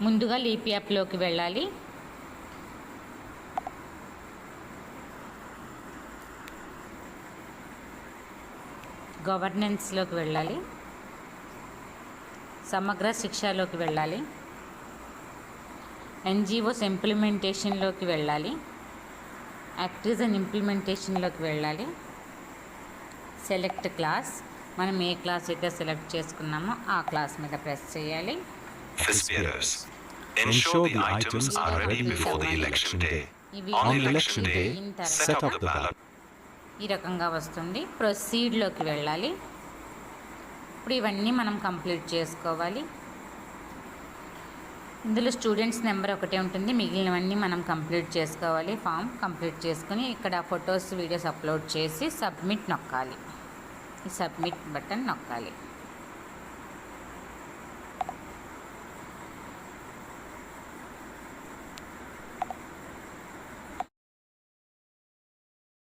ముందుగా లీప్ యాప్లోకి వెళ్ళాలి. గవర్నెన్స్లోకి వెళ్ళాలి. సమగ్ర శిక్షలోకి వెళ్ళాలి. ఎన్జిఓస్ ఇంప్లిమెంటేషన్లోకి వెళ్ళాలి. యాక్టివ్స్ అండ్ ఇంప్లిమెంటేషన్లోకి వెళ్ళాలి. Select class. మనం ఏ క్లాస్ అయితే సెలెక్ట్ చేసుకున్నామో ఆ క్లాస్ మీద ప్రెస్ చేయాలి. FISPEROS. Ensure the items are ready before the election day. On election day, set up the ballot. ఈ రకంగా వస్తుంది. ప్రొసీడ్లోకి వెళ్ళాలి. ఇప్పుడు ఇవన్నీ మనం కంప్లీట్ చేసుకోవాలి. ఇందులో స్టూడెంట్స్ నెంబర్ ఒకటే ఉంటుంది. మిగిలినవన్నీ మనం కంప్లీట్ చేసుకోవాలి. ఫామ్ కంప్లీట్ చేసుకుని ఇక్కడ ఫొటోస్ వీడియోస్ అప్లోడ్ చేసి సబ్మిట్ నొక్కాలి. ఈ సబ్మిట్ బటన్ నొక్కాలి.